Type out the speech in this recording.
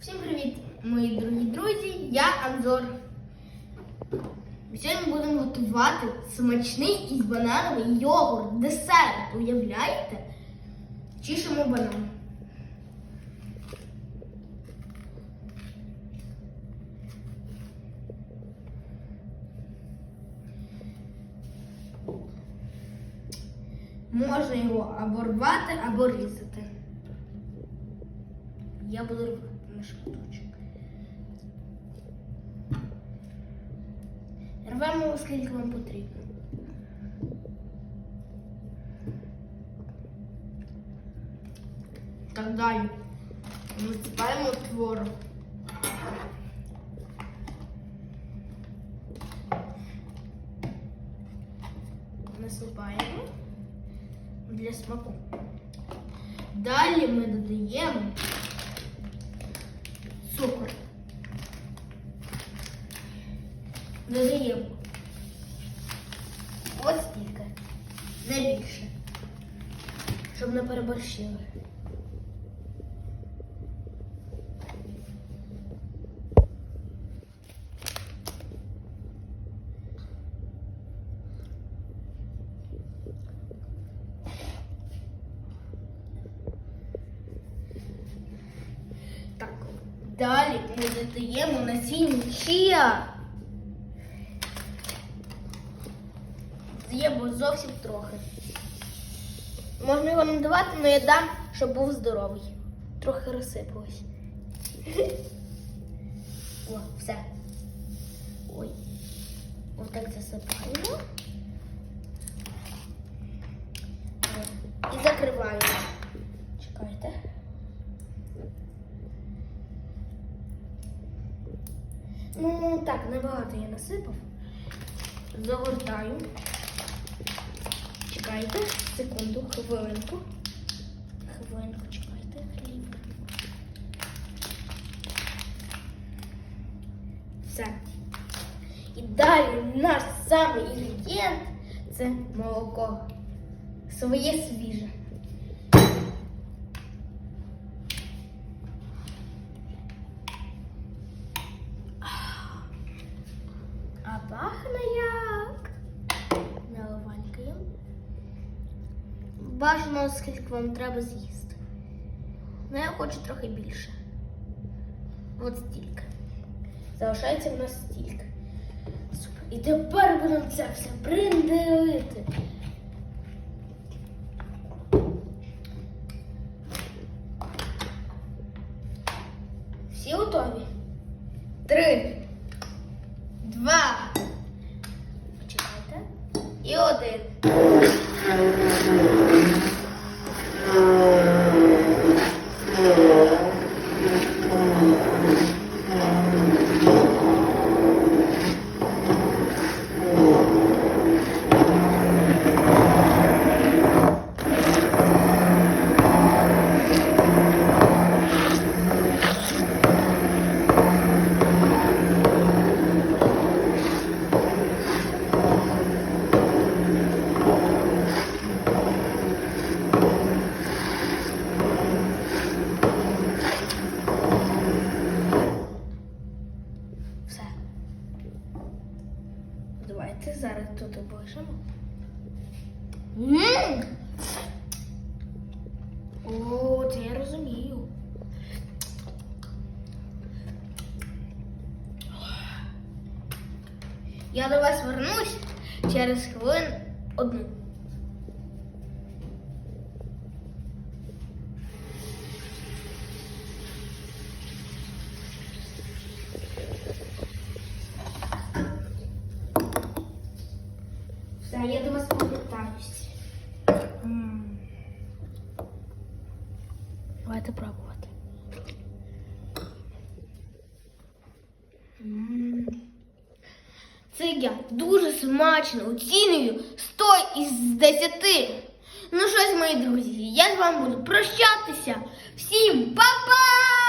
Всім привіт, мої дорогі друзі! Я Анзор. Сьогодні ми будемо готувати смачний із банановий йогурт, десерт. Уявляєте? Чішемо банан. Можна його або рвати, або різати. Я буду рвати шматочок. Рвемо, скільки вам потрібно. Так далі. Насипаємо творог. Насипаємо для смаку. Далі ми додаємо цукор. Додаємо ось стільки, не більше, щоб не переборщили. Далі ми додаємо насіння чия. З'ємо зовсім трохи. Можна його не давати, але я дам, щоб був здоровий. Трохи розсипалось. О, все. Ой. Отак засипаємо. І закриваємо. Чекайте. Ну, так, небагато я насипав. Загортаю. Чекайте, секунду, хвилинку. Хвилинку, чекайте, хліб. Все. І далі наш самий інгредієнт це молоко. Своє свіже. Пахне як. Наливанькою. Бажано, скільки вам треба з'їсти. Ну, я хочу трохи більше. От стільки. Залишається в нас стільки. Супер. І тепер будемо це все приндивити. Всі готові? Три, два. Почекайте. І один. Akşam mı? Hmm. Oo, terrorism. Я давай вас вернусь через хвилин одну. Все, я до вас повертаюсь. М. Давайте пробувати. М. Це я дуже смачно оцінюю 100 із 10. Ну щось, мої друзі, я з вами буду прощатися. Всім па-па!